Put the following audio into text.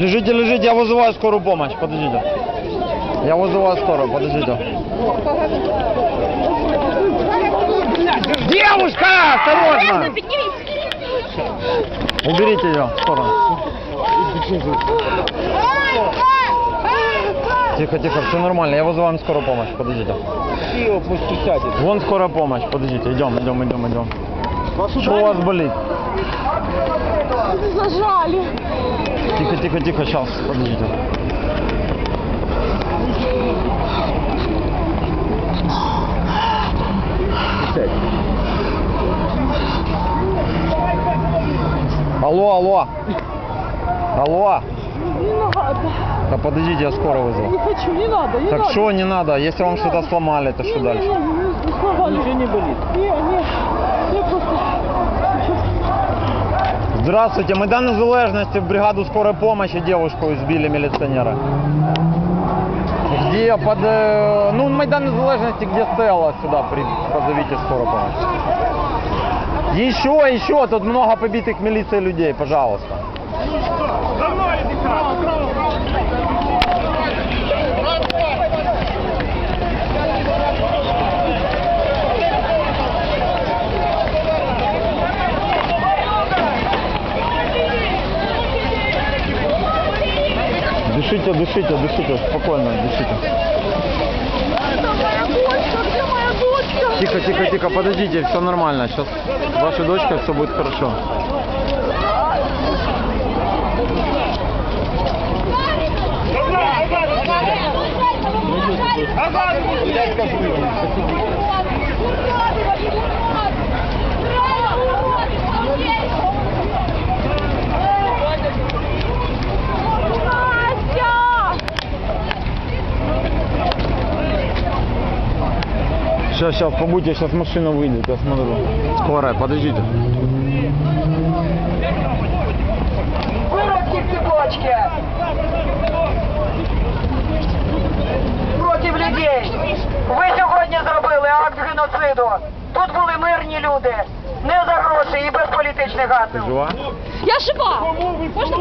Лежите, лежите, я вызываю скорую помощь, подождите. Я вызываю скорую, подождите. Девушка, осторожно! Уберите ее в сторону. Тихо, тихо, все нормально, я вызываю скорую помощь, подождите. Вон скорая помощь, подождите, идем, идем, идем, идем. Что у вас болит? Зажали. Тихо, тихо, тихо, сейчас, подождите. Алло, алло. Алло. Не надо. Да подождите, я скоро Не вызову. хочу, не надо, не Так что не надо? Если вам что-то сломали, то что Не, дальше? Не, не, не сломали. Ничего не болит. Не, не. Я просто... Здравствуйте, Майдан Незалежности, в бригаду скорой помощи девушку избили милиционеры. Где под... э, ну, Майдан Незалежности, где Стелла, сюда при, позовите скорую помощь. Еще, еще, тут много побитых милицией людей, пожалуйста. Дышите, дышите, дышите, спокойно, дышите. Это моя дочка, где моя дочка? Тихо, тихо, тихо, подождите, все нормально. Сейчас ваша дочка, все будет хорошо. Настя! Сейчас, сейчас, побудьте, сейчас машина выйдет, я смотрю. Скорая, подождите. Виродки в цепочці! Проти людей! Ви сьогодні зробили акт геноциду. Тут були мирні люди. Не за гроші і без політичних гасел. Жива? Я жива! Можна?